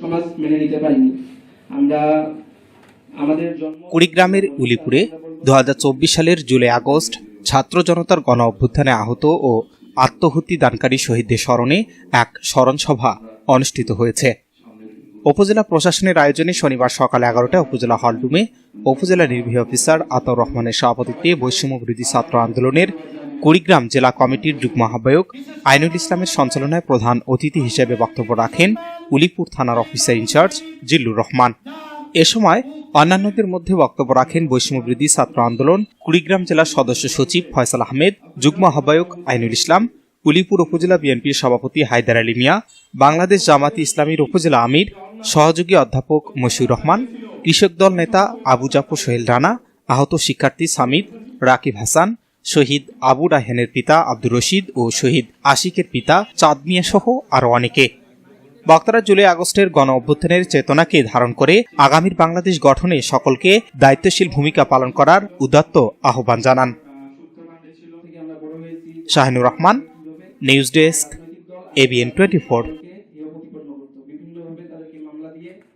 সমাজ মেনে নিতে আমরা আমাদের কুড়িগ্রামের উলিপুরে দু হাজার চব্বিশ সালের জুলাই আগস্ট ছাত্র জনতার গণ অভ্যুত্থানে আহত ও আত্মহত্যি দানকারী শহীদদের স্মরণে এক স্মরণসভা অনুষ্ঠিত হয়েছে। উপজেলা প্রশাসনের আয়োজনে শনিবার সকাল এগারোটায় উপজেলা হলরুমে উপজেলা নির্বাহী অফিসার আতর রহমানের সভাপতিত্বে বৈষম্য বিরোধী ছাত্র আন্দোলনের কুড়িগ্রাম জেলা কমিটির যুগ্ম আহ্বায়ক আইনুল ইসলামের সঞ্চালনায় প্রধান অতিথি হিসেবে বক্তব্য রাখেন উলিপুর থানার officer in charge Zillur Rahman. এ সময় অন্যান্যদের মধ্যে বক্তব্য রাখেন বৈষম্য বিরোধী ছাত্র আন্দোলন, কুড়িগ্রাম জেলার সদস্য সচিব ফয়সাল আহমেদ, যুগ্ম আহ্বায়ক আইনুল ইসলাম, উলিপুর উপজেলা বিএনপির সভাপতি হায়দার আলী মিয়া, বাংলাদেশ জামাতি ইসলামীর উপজেলা আমির, সহযোগী অধ্যাপক মশিউর রহমান, কৃষক দল নেতা আবু জাফর সোহেল রানা, আহত শিক্ষার্থী সামিদ, রাকিব হাসান, শহীদ আবু রাহেনের পিতা আব্দুর রশিদ ও শহীদ আশিকের পিতা চাঁদ মিয়া সহ আরও অনেকে। বক্তারা জুলাই আগস্টের গণ অভ্যুত্থানের চেতনাকে ধারণ করে আগামীর বাংলাদেশ গঠনে সকলকে দায়িত্বশীল ভূমিকা পালন করার উদাত্ত আহ্বান জানান। Shahinur Rahman, news desk ABN twenty four.